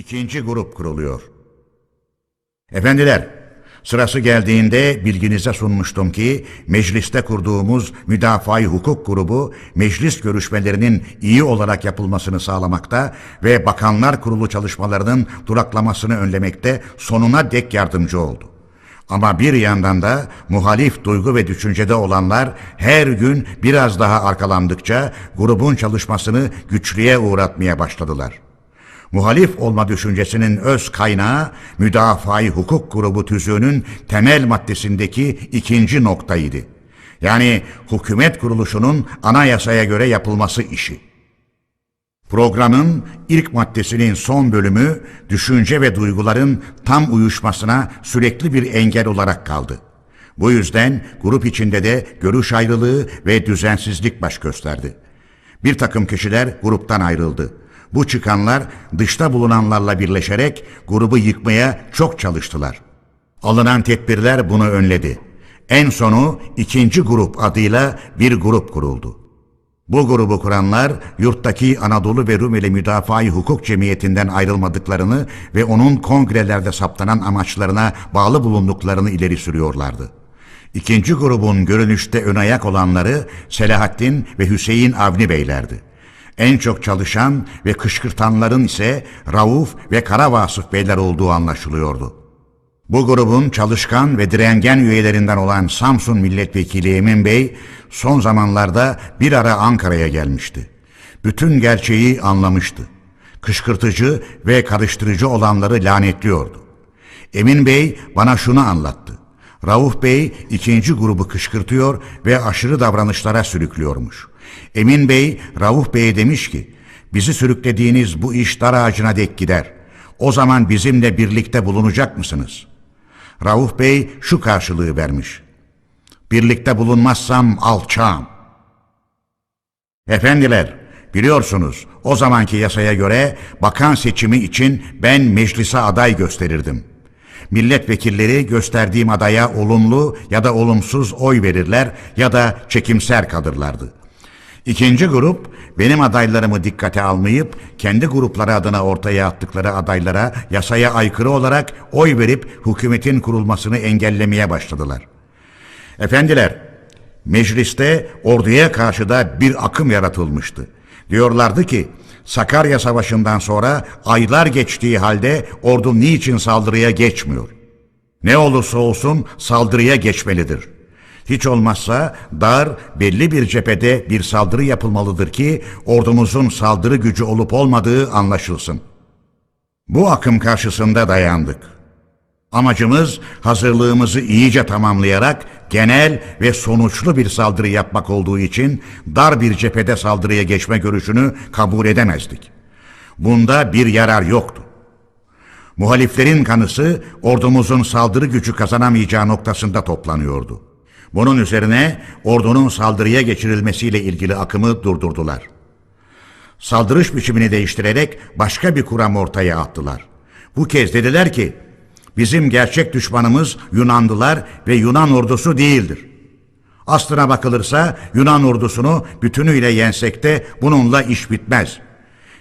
İkinci grup kuruluyor. Efendiler, sırası geldiğinde bilginize sunmuştum ki mecliste kurduğumuz müdafaa hukuk grubu meclis görüşmelerinin iyi olarak yapılmasını sağlamakta ve bakanlar kurulu çalışmalarının duraklamasını önlemekte sonuna dek yardımcı oldu. Ama bir yandan da muhalif duygu ve düşüncede olanlar her gün biraz daha arkalandıkça grubun çalışmasını güçlüğe uğratmaya başladılar. Muhalif olma düşüncesinin öz kaynağı müdafaa hukuk grubu tüzüğünün temel maddesindeki ikinci noktaydı. Yani hükümet kuruluşunun anayasaya göre yapılması işi. Programın ilk maddesinin son bölümü düşünce ve duyguların tam uyuşmasına sürekli bir engel olarak kaldı. Bu yüzden grup içinde de görüş ayrılığı ve düzensizlik baş gösterdi. Bir takım kişiler gruptan ayrıldı. Bu çıkanlar dışta bulunanlarla birleşerek grubu yıkmaya çok çalıştılar. Alınan tedbirler bunu önledi. En sonu ikinci grup adıyla bir grup kuruldu. Bu grubu kuranlar yurttaki Anadolu ve Rumeli Müdafaa Hukuk Cemiyeti'nden ayrılmadıklarını ve onun kongrelerde saptanan amaçlarına bağlı bulunduklarını ileri sürüyorlardı. İkinci grubun görünüşte ön ayak olanları Selahattin ve Hüseyin Avni Beylerdi. En çok çalışan ve kışkırtanların ise Rauf ve Kara Vasıf Beyler olduğu anlaşılıyordu. Bu grubun çalışkan ve direngen üyelerinden olan Samsun Milletvekili Emin Bey son zamanlarda bir ara Ankara'ya gelmişti. Bütün gerçeği anlamıştı. Kışkırtıcı ve karıştırıcı olanları lanetliyordu. Emin Bey bana şunu anlattı. Rauf Bey ikinci grubu kışkırtıyor ve aşırı davranışlara sürüklüyormuş. Emin Bey Rauf Bey'e demiş ki, bizi sürüklediğiniz bu iş dar ağacına dek gider. O zaman bizimle birlikte bulunacak mısınız? Rauf Bey şu karşılığı vermiş. Birlikte bulunmazsam alçağım. Efendiler, biliyorsunuz o zamanki yasaya göre bakan seçimi için ben meclise aday gösterirdim. Milletvekilleri gösterdiğim adaya olumlu ya da olumsuz oy verirler ya da çekimser kalırlardı. İkinci grup benim adaylarımı dikkate almayıp kendi grupları adına ortaya attıkları adaylara yasaya aykırı olarak oy verip hükümetin kurulmasını engellemeye başladılar. Efendiler, mecliste orduya karşı da bir akım yaratılmıştı. Diyorlardı ki Sakarya Savaşı'ndan sonra aylar geçtiği halde ordu niçin saldırıya geçmiyor? Ne olursa olsun saldırıya geçmelidir. Hiç olmazsa dar belli bir cephede bir saldırı yapılmalıdır ki ordumuzun saldırı gücü olup olmadığı anlaşılsın. Bu akım karşısında dayandık. Amacımız hazırlığımızı iyice tamamlayarak genel ve sonuçlu bir saldırı yapmak olduğu için dar bir cephede saldırıya geçme görüşünü kabul edemezdik. Bunda bir yarar yoktu. Muhaliflerin kanısı ordumuzun saldırı gücü kazanamayacağı noktasında toplanıyordu. Bunun üzerine ordunun saldırıya geçirilmesiyle ilgili akımı durdurdular. Saldırış biçimini değiştirerek başka bir kuram ortaya attılar. Bu kez dediler ki, bizim gerçek düşmanımız Yunanlılar ve Yunan ordusu değildir. Aslına bakılırsa Yunan ordusunu bütünüyle yensek de bununla iş bitmez.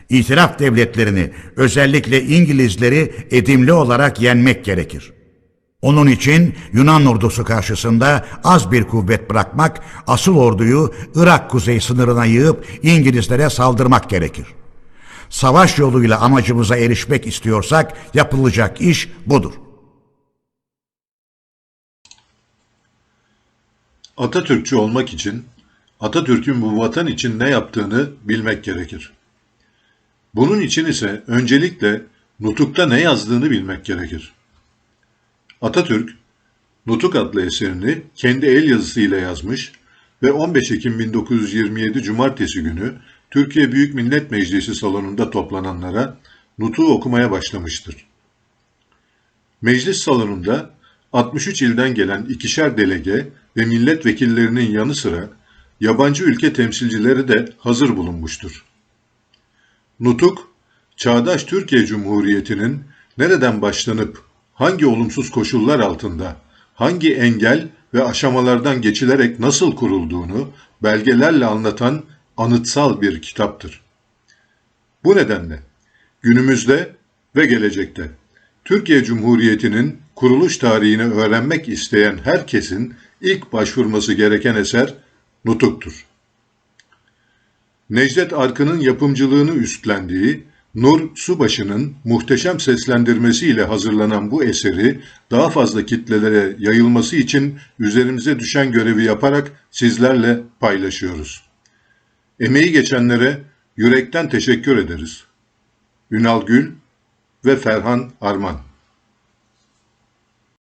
İtiraf devletlerini, özellikle İngilizleri edimli olarak yenmek gerekir.'' Onun için Yunan ordusu karşısında az bir kuvvet bırakmak, asıl orduyu Irak kuzey sınırına yığıp İngilizlere saldırmak gerekir. Savaş yoluyla amacımıza erişmek istiyorsak yapılacak iş budur. Atatürkçü olmak için Atatürk'ün bu vatan için ne yaptığını bilmek gerekir. Bunun için ise öncelikle nutukta ne yazdığını bilmek gerekir. Atatürk, Nutuk adlı eserini kendi el yazısıyla yazmış ve 15 Ekim 1927 Cumartesi günü Türkiye Büyük Millet Meclisi salonunda toplananlara Nutuk'u okumaya başlamıştır. Meclis salonunda 63 ilden gelen ikişer delege ve milletvekillerinin yanı sıra yabancı ülke temsilcileri de hazır bulunmuştur. Nutuk, çağdaş Türkiye Cumhuriyeti'nin nereden başlanıp hangi olumsuz koşullar altında, hangi engel ve aşamalardan geçilerek nasıl kurulduğunu belgelerle anlatan anıtsal bir kitaptır. Bu nedenle günümüzde ve gelecekte. Türkiye Cumhuriyeti'nin kuruluş tarihini öğrenmek isteyen herkesin ilk başvurması gereken eser Nutuk'tur. Necdet Arkın'ın yapımcılığını üstlendiği Nur Subaşı'nın muhteşem seslendirmesiyle hazırlanan bu eseri daha fazla kitlelere yayılması için üzerimize düşen görevi yaparak sizlerle paylaşıyoruz. Emeği geçenlere yürekten teşekkür ederiz. Ünal Gül ve Ferhan Arman